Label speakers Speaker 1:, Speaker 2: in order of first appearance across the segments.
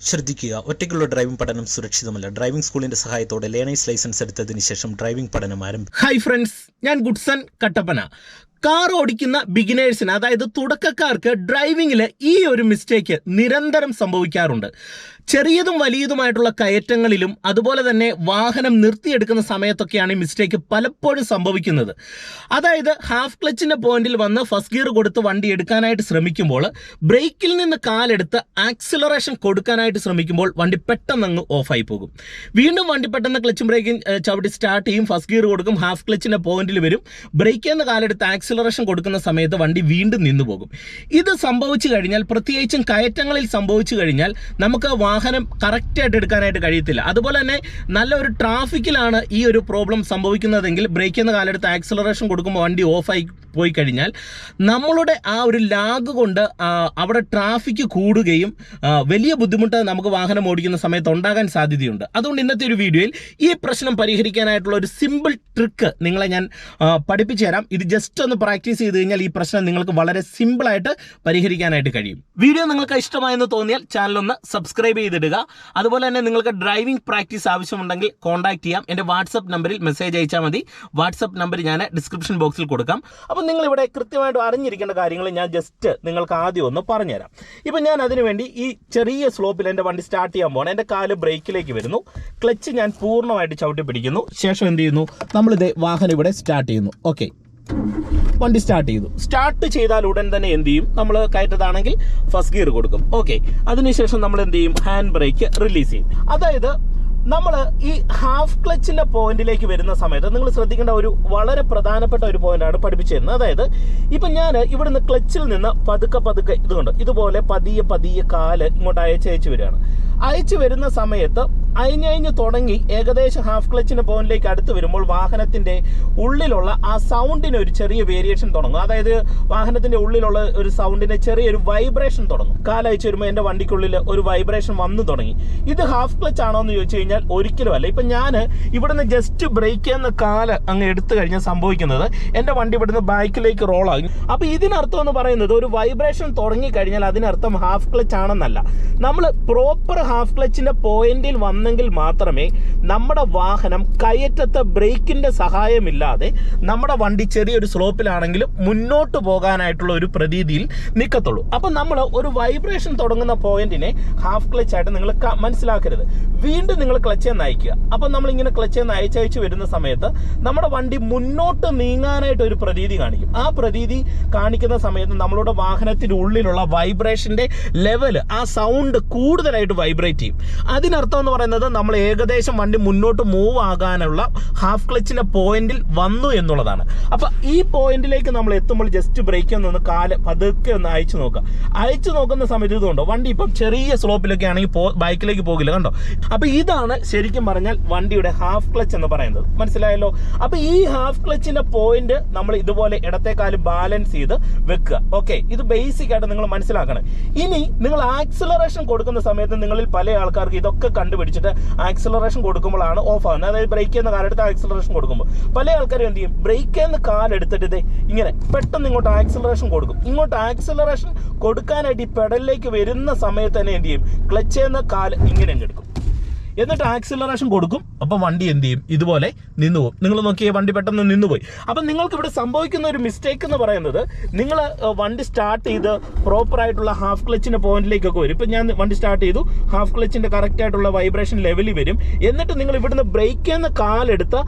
Speaker 1: ശ്രദ്ധിക്കുക. ഒറ്റയ്ക്കുള്ള ഡ്രൈവിംഗ് പഠനം സുരക്ഷിതമല്ല. ഡ്രൈവിംഗ് സ്കൂളിന്റെ സഹായത്തോടെ ലേണേഴ്സ് ലൈസൻസ് എടുത്തതിന് ശേഷം ഡ്രൈവിംഗ് പഠനം ആരംഭിക്കും
Speaker 2: ഹായ് ഫ്രണ്ട്സ് ഞാൻ ഗുഡ്സൺ കട്ടപ്പന. കാർ ഓടിക്കുന്ന ബിഗിനേഴ്സിന് അതായത് തുടക്കക്കാർക്ക് ഡ്രൈവിങ്ങിൽ ഈ ഒരു മിസ്റ്റേക്ക് നിരന്തരം സംഭവിക്കാറുണ്ട്. ചെറിയതും വലിയതുമായിട്ടുള്ള കയറ്റങ്ങളിലും അതുപോലെ തന്നെ വാഹനം നിർത്തിയെടുക്കുന്ന സമയത്തൊക്കെയാണ് ഈ മിസ്റ്റേക്ക് പലപ്പോഴും സംഭവിക്കുന്നത്. അതായത് ഹാഫ് ക്ലച്ചിന്റെ പോയിന്റിൽ വന്ന് ഫസ്റ്റ് ഗിയർ കൊടുത്ത് വണ്ടി എടുക്കാനായിട്ട് ശ്രമിക്കുമ്പോൾ ബ്രേക്കിൽ നിന്ന് കാലെടുത്ത് ആക്സിലറേഷൻ കൊടുക്കാനായിട്ട് ശ്രമിക്കുമ്പോൾ വണ്ടി പെട്ടെന്ന് അങ്ങ് ഓഫായി പോകും. വീണ്ടും വണ്ടി പെട്ടെന്ന് ക്ലച്ചും ബ്രേക്കും ചവിട്ടി സ്റ്റാർട്ട് ചെയ്യും ഫസ്റ്റ് ഗിയർ കൊടുക്കും ഹാഫ് ക്ലച്ചിന്റെ പോയിന്റിൽ വരും. ബ്രേക്കിൽ നിന്ന് കാലെടുത്ത് ആക്സിലറേഷൻ കൊടുക്കുന്ന സമയത്ത് വണ്ടി വീണ്ടും നിന്നു പോകും. ഇത് സംഭവിച്ചു കഴിഞ്ഞാൽ പ്രത്യേകിച്ചും കയറ്റങ്ങളിൽ സംഭവിച്ചു കഴിഞ്ഞാൽ നമുക്ക് വാഹനം കറക്റ്റായിട്ട് എടുക്കാനായിട്ട് കഴിയത്തില്ല. അതുപോലെ തന്നെ നല്ല ഒരു ട്രാഫിക്കിലാണ് ഈ ഒരു പ്രോബ്ലം സംഭവിക്കുന്നതെങ്കിൽ ബ്രേക്ക് എന്ന കാലെടുത്ത് ആക്സിലറേഷൻ കൊടുക്കുമ്പോൾ വണ്ടി ഓഫായി പോയി കഴിഞ്ഞാൽ നമ്മളുടെ ആ ഒരു ലാഗ് കൊണ്ട് അവിടെ ട്രാഫിക് കൂടുകയും വലിയ ബുദ്ധിമുട്ട് നമുക്ക് വാഹനം ഓടിക്കുന്ന സമയത്ത് ഉണ്ടാകാൻ സാധ്യതയുണ്ട്. അതുകൊണ്ട് ഇന്നത്തെ ഒരു വീഡിയോയിൽ ഈ പ്രശ്നം പരിഹരിക്കാനായിട്ടുള്ള ഒരു സിമ്പിൾ ട്രിക്ക് നിങ്ങളെ ഞാൻ പഠിപ്പിച്ചു തരാം ഇത് ജസ്റ്റ് ഒന്ന് പ്രാക്ടീസ് ചെയ്ത് കഴിഞ്ഞാൽ ഈ പ്രശ്നം നിങ്ങൾക്ക് വളരെ സിമ്പിൾ ആയിട്ട് പരിഹരിക്കാനായിട്ട് കഴിയും. വീഡിയോ നിങ്ങൾക്ക് ഇഷ്ടമായെന്ന് തോന്നിയാൽ ചാനൽ ഒന്ന് സബ്സ്ക്രൈബ് ചെയ്തിടുക. അതുപോലെ തന്നെ നിങ്ങൾക്ക് ഡ്രൈവിംഗ് പ്രാക്ടീസ് ആവശ്യമുണ്ടെങ്കിൽ കോൺടാക്ട് ചെയ്യാം. എന്റെ വാട്സപ്പ് നമ്പറിൽ മെസ്സേജ് അയച്ചാൽ മതി. വാട്സപ്പ് നമ്പർ ഞാൻ ഡിസ്ക്രിപ്ഷൻ ബോക്സിൽ കൊടുക്കാം. അപ്പോൾ നിങ്ങൾ ഇവിടെ കൃത്യമായിട്ട് അറിഞ്ഞിരിക്കേണ്ട കാര്യങ്ങൾ ഞാൻ ജസ്റ്റ് നിങ്ങൾക്ക് ആദ്യം ഒന്ന് പറഞ്ഞുതരാം. ഇപ്പം ഞാൻ അതിനുവേണ്ടി ഈ ചെറിയ സ്ലോപ്പിൽ എന്റെ വണ്ടി സ്റ്റാർട്ട് ചെയ്യാൻ പോകണം എന്റെ കാൽ ബ്രേക്കിലേക്ക് വരുന്നു. ക്ലച്ച് ഞാൻ പൂർണമായിട്ട് ചവിട്ടി പിടിക്കുന്നു. ശേഷം എന്ത് ചെയ്യുന്നു? നമ്മളിത് വാഹനം ഇവിടെ സ്റ്റാർട്ട് ചെയ്യുന്നു. ഓക്കെ വണ്ടി സ്റ്റാർട്ട് ചെയ്തു. സ്റ്റാർട്ട് ചെയ്താൽ ഉടൻ തന്നെ എന്ത് ചെയ്യും? നമ്മൾ കയറ്റതാണെങ്കിൽ ഫസ്റ്റ് ഗിയർ കൊടുക്കും. ഓക്കെ അതിനുശേഷം നമ്മൾ എന്ത് ചെയ്യും? ഹാൻഡ് ബ്രേക്ക് റിലീസ് ചെയ്യും. അതായത് നമ്മൾ ഈ ഹാഫ് ക്ലച്ചിന്റെ പോയിന്റിലേക്ക് വരുന്ന സമയത്ത് നിങ്ങൾ ശ്രദ്ധിക്കേണ്ട ഒരു വളരെ പ്രധാനപ്പെട്ട ഒരു പോയിന്റാണ് പഠിപ്പിച്ചു തരുന്നത് അതായത് ഇപ്പം ഞാൻ ഇവിടുന്ന് ക്ലച്ചിൽ നിന്ന് പതുക്കെ പതുക്കെ ഇതുകൊണ്ട് ഇതുപോലെ പതിയെ പതിയെ കാൽ ഇങ്ങോട്ട് അയച്ച് അയച്ച് വരികയാണ്. അയച്ചു വരുന്ന സമയത്ത് അയഞ്ഞയഞ്ഞ് തുടങ്ങി ഏകദേശം ഹാഫ് ക്ലച്ചിന്റെ പോയിന്റിലേക്ക് അടുത്ത് വരുമ്പോൾ വാഹനത്തിന്റെ ഉള്ളിലുള്ള ആ സൗണ്ടിന് ഒരു ചെറിയ വേരിയേഷൻ തുടങ്ങും. അതായത് വാഹനത്തിന്റെ ഉള്ളിലുള്ള ഒരു സൗണ്ടിന്റെ ചെറിയൊരു വൈബ്രേഷൻ തുടങ്ങും. കാലയച്ച് വരുമ്പോൾ എന്റെ വണ്ടിക്കുള്ളിൽ ഒരു വൈബ്രേഷൻ വന്നു തുടങ്ങി. ഇത് ഹാഫ് ക്ലച്ച് ആണോ എന്ന് ചോദിച്ചു കഴിഞ്ഞാൽ ഒരിക്കലും അല്ല. ഇപ്പം ഞാൻ ഇവിടുന്ന് ജസ്റ്റ് ബ്രേക്ക് എന്ന കാൽ അങ്ങ് എടുത്തു കഴിഞ്ഞാൽ സംഭവിക്കുന്നത്. എന്റെ വണ്ടി ഇവിടുന്ന് ബാക്കിലേക്ക് റോളാകും അപ്പോൾ അപ്പൊ ഇതിനർത്ഥം എന്ന് പറയുന്നത് ഒരു വൈബ്രേഷൻ തുടങ്ങി കഴിഞ്ഞാൽ അതിനർത്ഥം ഹാഫ് ക്ലച്ച് ആണെന്നല്ല. നമ്മൾ പ്രോപ്പർ ഹാഫ് ക്ലച്ചിന്റെ പോയിന്റിൽ വന്നെങ്കിൽ മാത്രമേ നമ്മുടെ വാഹനം കയറ്റത്തെ ബ്രേക്കിന്റെ സഹായമില്ലാതെ നമ്മുടെ വണ്ടി ചെറിയൊരു സ്ലോപ്പിലാണെങ്കിലും മുന്നോട്ട് പോകാനായിട്ടുള്ള ഒരു പ്രതീതിയിൽ നിൽക്കത്തുള്ളൂ അപ്പം നമ്മൾ ഒരു വൈബ്രേഷൻ തുടങ്ങുന്ന പോയിന്റിനെ ഹാഫ് ക്ലച്ച് ആയിട്ട് നിങ്ങൾ മനസ്സിലാക്കരുത്. വീണ്ടും നിങ്ങൾ ക്ലച്ചേ നയിക്കുക അപ്പം നമ്മൾ ഇങ്ങനെ ക്ലച്ചെ നയിച്ചയച്ച് വരുന്ന സമയത്ത് നമ്മുടെ വണ്ടി മുന്നോട്ട് നീങ്ങാനായിട്ട് ഒരു പ്രതീതി കാണിക്കും. ആ പ്രതീതി കാണിക്കുന്ന സമയത്ത് നമ്മളുടെ വാഹനത്തിന്റെ ഉള്ളിലുള്ള വൈബ്രേഷന്റെ ലെവൽ ആ സൗണ്ട് കൂടുതലായിട്ട് വൈബ്രേറ്റ് ചെയ്യും. അതിനർത്ഥം എന്ന് പറയുന്നത് നമ്മൾ ഏകദേശം വണ്ടി മുന്നോട്ട് മൂവ് ആകാനുള്ള ഹാഫ് ക്ലച്ചിന്റെ പോയിന്റിൽ വന്നു എന്നുള്ളതാണ്. അപ്പൊ ഈ പോയിന്റിലേക്ക് നമ്മൾ എത്തുമ്പോൾ ജസ്റ്റ് ബ്രേക്ക് ഒന്ന് കാൽ പതുക്കെ ഒന്ന് അയച്ചു നോക്കുക. അയച്ചു നോക്കുന്ന സമയത്ത് ഇതുണ്ടോ വണ്ടി ഇപ്പം ചെറിയ സ്ലോപ്പിലൊക്കെ ആണെങ്കിൽ ബൈക്കിലേക്ക് പോകില്ല കണ്ടോ? അപ്പൊ ഇതാണ് ശരിക്കും പറഞ്ഞാൽ വണ്ടിയുടെ ഹാഫ് ക്ലച്ച് എന്ന് പറയുന്നത്. മനസ്സിലായല്ലോ? അപ്പൊ ഈ ഹാഫ് ക്ലച്ചിന്റെ പോയിന്റ് നമ്മൾ ഇതുപോലെ ഇടത്തെ കാൽ ബാലൻസ് ചെയ്ത് വെക്കുക. ഓക്കെ ഇത് ബേസിക് ആയിട്ട് നിങ്ങൾ മനസ്സിലാക്കണം. ഇനി നിങ്ങൾ ആക്സിലറേഷൻ കൊടുക്കുന്ന സമയത്ത് നിങ്ങളിൽ പല ആൾക്കാർക്ക് ഇതൊക്കെ കണ്ടുപിടിച്ചിട്ട് ആക്സിലറേഷൻ കൊടുക്കുമ്പോഴാണ് ഓഫ് ആകുന്നത് അതായത് ബ്രേക്ക് എന്ന കാലെടുത്ത് ആക്സിലറേഷൻ കൊടുക്കുമ്പോൾ. പല ആൾക്കാരും എന്ത് ചെയ്യും? ബ്രേക്ക് എന്ന് കാലെടുത്തിട്ട് ദേ ഇങ്ങനെ പെട്ടെന്ന് ഇങ്ങോട്ട് ആക്സിലറേഷൻ കൊടുക്കും. ഇങ്ങോട്ട് ആക്സിലറേഷൻ കൊടുക്കാനായിട്ട് ഈ പെഡലിലേക്ക് വരുന്ന സമയത്ത് തന്നെ എന്ത് ചെയ്യും? ക്ലച്ച് എന്ന കാൽ ഇങ്ങനെ എടുക്കും. എന്നിട്ട് ആക്സിലറേഷൻ കൊടുക്കും. അപ്പം വണ്ടി എന്ത് ചെയ്യും? ഇതുപോലെ നിന്നു പോകും. നിങ്ങൾ നോക്കിയേ വണ്ടി പെട്ടെന്ന് നിന്നുപോയി അപ്പം നിങ്ങൾക്ക് ഇവിടെ സംഭവിക്കുന്ന ഒരു മിസ്റ്റേക്ക് എന്ന് പറയുന്നത് നിങ്ങൾ വണ്ടി സ്റ്റാർട്ട് ചെയ്ത് പ്രോപ്പറായിട്ടുള്ള ഹാഫ് ക്ലച്ചിന്റെ പോയിന്റിലേക്കൊക്കെ വരും. ഇപ്പം ഞാൻ വണ്ടി സ്റ്റാർട്ട് ചെയ്തു. ഹാഫ് ക്ലച്ചിന്റെ കറക്റ്റ് ആയിട്ടുള്ള വൈബ്രേഷൻ ലെവലിൽ വരും. എന്നിട്ട് നിങ്ങൾ ഇവിടുന്ന് ബ്രേക്ക് എന്ന കാലെടുത്ത്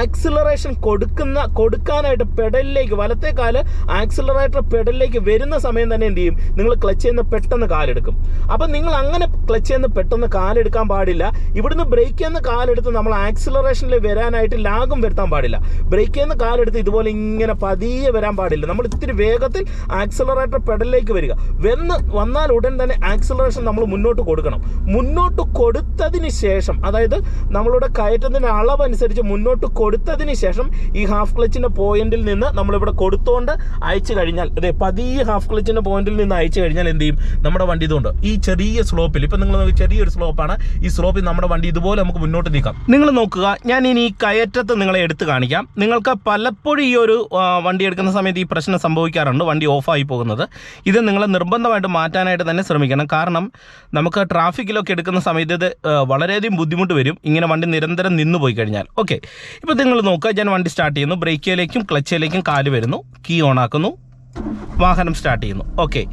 Speaker 2: ആക്സിലറേഷൻ കൊടുക്കുന്ന കൊടുക്കാനായിട്ട് പെഡലിലേക്ക് വലത്തെ കാൽ ആക്സിലറേറ്റർ പെഡലിലേക്ക് വരുന്ന സമയം തന്നെ എന്ത് ചെയ്യും? നിങ്ങൾ ക്ലച്ച് ചെയ്യുന്ന പെട്ടെന്ന് കാലെടുക്കും. അപ്പം നിങ്ങൾ അങ്ങനെ ക്ലച്ച് ചെയ്യുന്ന പെട്ടെന്ന് കാലെടുക്കാൻ പാടില്ല. ഇവിടുന്ന് ബ്രേക്ക് ചെയ്യുന്ന കാലെടുത്ത് നമ്മൾ ആക്സിലറേഷനിൽ വരാനായിട്ട് ലാഗും വരുത്താൻ പാടില്ല. ബ്രേക്ക് ചെയ്യുന്ന കാലെടുത്ത് ഇതുപോലെ ഇങ്ങനെ പതിയെ വരാൻ പാടില്ല. നമ്മൾ ഇത്തിരി വേഗത്തിൽ ആക്സിലറേറ്റർ പെഡലിലേക്ക് വരിക. വന്ന് വന്നാൽ ഉടൻ തന്നെ ആക്സിലറേഷൻ നമ്മൾ മുന്നോട്ട് കൊടുക്കണം. മുന്നോട്ട് കൊടുത്തതിന് ശേഷം അതായത് നമ്മളുടെ കയറ്റത്തിന്റെ അളവനുസരിച്ച് മുന്നോട്ട് കൊടുത്തതിന് ശേഷം ഈ ഹാഫ് ക്ലച്ചിന്റെ പോയിന്റിൽ നിന്ന് നമ്മളിവിടെ കൊടുത്തോണ്ട് അയച്ചു കഴിഞ്ഞാൽ അതെ പതിയെ ഹാഫ് ക്ലച്ചിന്റെ പോയിന്റിൽ നിന്ന് അയച്ചു കഴിഞ്ഞാൽ എന്ത് ചെയ്യും? നമ്മുടെ വണ്ടി ഇതുകൊണ്ട് ഈ ചെറിയ സ്ലോപ്പിൽ ഇപ്പം നിങ്ങൾ ചെറിയൊരു സ്ലോപ്പാണ് ഈ സ്ലോപ്പിൽ നമ്മുടെ നമ്മുടെ വണ്ടി ഇതുപോലെ നമുക്ക് മുന്നോട്ട് നീക്കാം. നിങ്ങൾ നോക്കുക ഞാൻ ഇനി ഈ കയറ്റത്ത് നിങ്ങളെ എടുത്ത് കാണിക്കാം. നിങ്ങൾക്ക് പലപ്പോഴും ഈ ഒരു വണ്ടി എടുക്കുന്ന സമയത്ത് ഈ പ്രശ്നം സംഭവിക്കാറുണ്ട് വണ്ടി ഓഫായി പോകുന്നത്. ഇത് നിങ്ങൾ നിർബന്ധമായിട്ട് മാറ്റാനായിട്ട് തന്നെ ശ്രമിക്കണം. കാരണം നമുക്ക് ട്രാഫിക്കിലൊക്കെ എടുക്കുന്ന സമയത്ത് ഇത് വളരെയധികം ബുദ്ധിമുട്ട് വരും. ഇങ്ങനെ വണ്ടി നിരന്തരം നിന്ന് പോയി കഴിഞ്ഞാൽ. ഓക്കെ. ഇപ്പോൾ നിങ്ങൾ നോക്കുക ഞാൻ വണ്ടി സ്റ്റാർട്ട് ചെയ്യുന്നു. ബ്രേക്കിലേക്കും ക്ലച്ചിലേക്കും കാൽ വരുന്നു. കീ ഓൺ ആക്കുന്നു. വാഹനം സ്റ്റാർട്ട് ചെയ്യുന്നു. ഓക്കെ.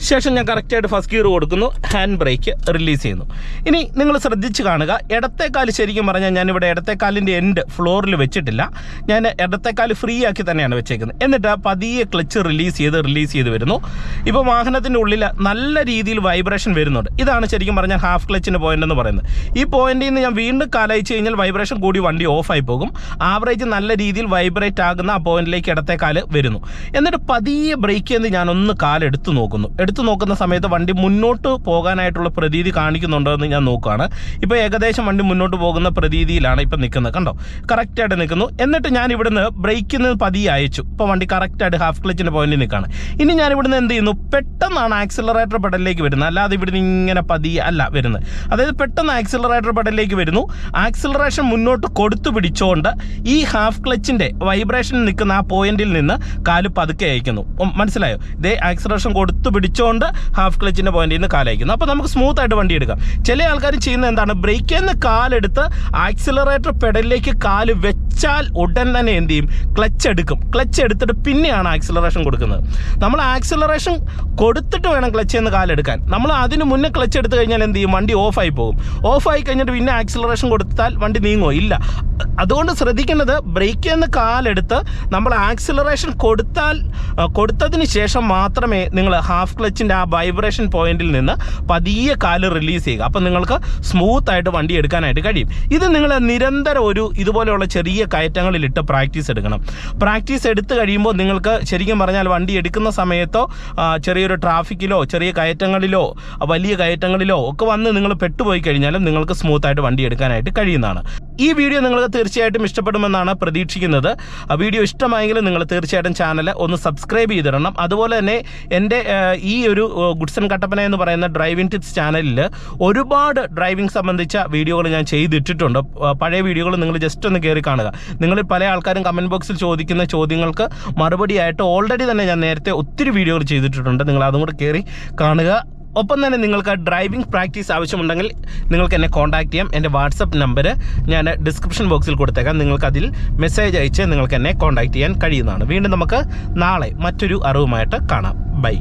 Speaker 2: ശേഷം ഞാൻ കറക്റ്റായിട്ട് ഫസ്റ്റ് ഗിയർ കൊടുക്കുന്നു ഹാൻഡ് ബ്രേക്ക് റിലീസ് ചെയ്യുന്നു. ഇനി നിങ്ങൾ ശ്രദ്ധിച്ച് കാണുക ഇടത്തേക്കാൽ ശരിക്കും പറഞ്ഞാൽ ഞാനിവിടെ ഇടത്തേക്കാലിന്റെ എൻഡ് ഫ്ലോറിൽ വെച്ചിട്ടില്ല. ഞാൻ ഇടത്തേക്കാൽ ഫ്രീ ആക്കി തന്നെയാണ് വെച്ചേക്കുന്നത്. എന്നിട്ട് പതിയെ ക്ലച്ച് റിലീസ് ചെയ്ത് റിലീസ് ചെയ്ത് വരുന്നു. ഇപ്പോൾ വാഹനത്തിന്റെ ഉള്ളിൽ നല്ല രീതിയിൽ വൈബ്രേഷൻ വരുന്നുണ്ട്. ഇതാണ് ശരിക്കും പറഞ്ഞാൽ ഹാഫ് ക്ലച്ചിന്റെ പോയിന്റ് എന്ന് പറയുന്നത്. ഈ പോയിന്റിൽ നിന്ന് ഞാൻ വീണ്ടും കാലയച്ച് കഴിഞ്ഞാൽ വൈബ്രേഷൻ കൂടി വണ്ടി ഓഫായി പോകും. ആവറേജ് നല്ല രീതിയിൽ വൈബ്രേറ്റ് ആകുന്ന ആ പോയിന്റിലേക്ക് ഇടത്തെ കാൽ വരുന്നു. എന്നിട്ട് പതിയെ ബ്രേക്ക് ചെയ്ത് ഞാൻ ഒന്ന് കാലെടുത്ത് നോക്കുന്നു. എടുത്തു നോക്കുന്ന സമയത്ത് വണ്ടി മുന്നോട്ട് പോകാനായിട്ടുള്ള പ്രതീതി കാണിക്കുന്നുണ്ടോ എന്ന് ഞാൻ നോക്കുകയാണ്. ഇപ്പോൾ ഏകദേശം വണ്ടി മുന്നോട്ട് പോകുന്ന പ്രതീതിയിലാണ് ഇപ്പം നിൽക്കുന്നത്. കണ്ടോ? കറക്റ്റായിട്ട് നിൽക്കുന്നു. എന്നിട്ട് ഞാൻ ഇവിടുന്ന് ബ്രേക്കിൽ നിന്ന് പതിയെ അയച്ചു. ഇപ്പോൾ വണ്ടി കറക്റ്റായിട്ട് ഹാഫ് ക്ലച്ചിന്റെ പോയിന്റിൽ നിൽക്കുകയാണ്. ഇനി ഞാൻ ഇവിടുന്ന് എന്ത് ചെയ്യുന്നു? പെട്ടെന്നാണ് ആക്സിലറേറ്റർ പെടലിലേക്ക് വരുന്നത്. അല്ലാതെ ഇവിടുന്ന് ഇങ്ങനെ പതിയെ അല്ല വരുന്നത്. അതായത് പെട്ടെന്ന് ആക്സിലറേറ്റർ പെടലിലേക്ക് വരുന്നു. ആക്സിലറേഷൻ മുന്നോട്ട് കൊടുത്തു പിടിച്ചുകൊണ്ട് ഈ ഹാഫ് ക്ലച്ചിന്റെ വൈബ്രേഷൻ നിൽക്കുന്ന ആ പോയിന്റിൽ നിന്ന് കാൽ പതുക്കെ അയക്കുന്നു. മനസ്സിലായോ? ഇതേ ആക്സിലറേഷൻ കൊടുത്തു പിടിച്ചുകൊണ്ട് ഹാഫ് ക്ലച്ചിന്റെ പോയിന്റിൽ നിന്ന് കാലയക്കുന്നു. അപ്പോൾ നമുക്ക് സ്മൂത്ത് ആയിട്ട് വണ്ടി എടുക്കാം. ചില ആൾക്കാർ ചെയ്യുന്നത് എന്താണ്? ബ്രേക്കിൽ നിന്ന് കാലെടുത്ത് ആക്സിലറേറ്റർ പെഡലിലേക്ക് കാൽ വെച്ചാൽ ഉടൻ തന്നെ എന്ത് ചെയ്യും? ക്ലച്ച് എടുക്കും. ക്ലച്ച് എടുത്തിട്ട് പിന്നെയാണ് ആക്സിലറേഷൻ കൊടുക്കുന്നത്. നമ്മൾ ആക്സിലറേഷൻ കൊടുത്തിട്ട് വേണം ക്ലച്ച് എന്ന് കാലെടുക്കാൻ. നമ്മൾ അതിന് മുന്നേ ക്ലച്ച് എടുത്ത് കഴിഞ്ഞാൽ എന്ത് ചെയ്യും? വണ്ടി ഓഫായി പോകും. ഓഫായി കഴിഞ്ഞിട്ട് പിന്നെ ആക്സിലറേഷൻ കൊടുത്താൽ വണ്ടി നീങ്ങോ ഇല്ല. അതുകൊണ്ട് ശ്രദ്ധിക്കേണ്ടത് ബ്രേക്കിൽ നിന്ന് കാലെടുത്ത് നമ്മൾ ആക്സിലറേഷൻ കൊടുത്താൽ കൊടുത്തതിന് ശേഷം മാത്രമേ നിങ്ങൾ ഹാഫ് ക്ലച്ചിന്റെ ആ വൈബ്രേഷൻ പോയിന്റിൽ നിന്ന് പതിയെ കാൽ റിലീസ് ചെയ്യുക. അപ്പം നിങ്ങൾക്ക് സ്മൂത്ത് ആയിട്ട് വണ്ടി എടുക്കാനായിട്ട് കഴിയും. ഇത് നിങ്ങൾ നിരന്തരം ഒരു ഇതുപോലെയുള്ള ചെറിയ കയറ്റങ്ങളിലിട്ട് പ്രാക്ടീസ് എടുക്കണം. പ്രാക്ടീസ് എടുത്തു കഴിയുമ്പോൾ നിങ്ങൾക്ക് ശരിക്കും പറഞ്ഞാൽ വണ്ടി എടുക്കുന്ന സമയത്തോ ചെറിയൊരു ട്രാഫിക്കിലോ ചെറിയ കയറ്റങ്ങളിലോ വലിയ കയറ്റങ്ങളിലോ ഒക്കെ വന്ന് നിങ്ങൾ പെട്ടുപോയി കഴിഞ്ഞാലും നിങ്ങൾക്ക് സ്മൂത്തായിട്ട് വണ്ടി എടുക്കാനായിട്ട് കഴിയുന്നതാണ്. ഈ വീഡിയോ നിങ്ങൾക്ക് തീർച്ചയായിട്ടും ഇഷ്ടപ്പെടുമെന്നാണ് പ്രതീക്ഷിക്കുന്നത്. വീഡിയോ ഇഷ്ടമായെങ്കിൽ നിങ്ങൾ തീർച്ചയായിട്ടും ചാനൽ ഒന്ന് സബ്സ്ക്രൈബ് ചെയ്തിടണം. അതുപോലെ തന്നെ എന്റെ ഈ ഒരു ഗുഡ്സൺ കട്ടപ്പന എന്ന് പറയുന്ന ഡ്രൈവിംഗ് ടിപ്സ് ചാനലിൽ ഒരുപാട് ഡ്രൈവിംഗ് സംബന്ധിച്ച വീഡിയോകൾ ഞാൻ ചെയ്തിട്ടിട്ടുണ്ട്. പഴയ വീഡിയോകൾ നിങ്ങൾ ജസ്റ്റ് ഒന്ന് കയറി കാണുക. നിങ്ങൾ പല ആൾക്കാരും കമന്റ് ബോക്സിൽ ചോദിക്കുന്ന ചോദ്യങ്ങൾക്ക് മറുപടിയായിട്ട് ഓൾറെഡി തന്നെ ഞാൻ നേരത്തെ ഒത്തിരി വീഡിയോകൾ ചെയ്തിട്ടുണ്ട്. നിങ്ങൾ അതും കൂടെ കയറി കാണുക. ഒപ്പം തന്നെ നിങ്ങൾക്ക് ഡ്രൈവിംഗ് പ്രാക്ടീസ് ആവശ്യമുണ്ടെങ്കിൽ നിങ്ങൾക്ക് എന്നെ കോൺടാക്ട് ചെയ്യാം. എന്റെ വാട്സപ്പ് നമ്പർ ഞാൻ ഡിസ്ക്രിപ്ഷൻ ബോക്സിൽ കൊടുത്തേക്കാം. നിങ്ങൾക്ക് അതിൽ മെസ്സേജ് അയച്ച് നിങ്ങൾക്ക് എന്നെ കോൺടാക്ട് ചെയ്യാൻ കഴിയുന്നതാണ്. വീണ്ടും നമുക്ക് നാളെ മറ്റൊരു അറിവുമായിട്ട് കാണാം. ബൈ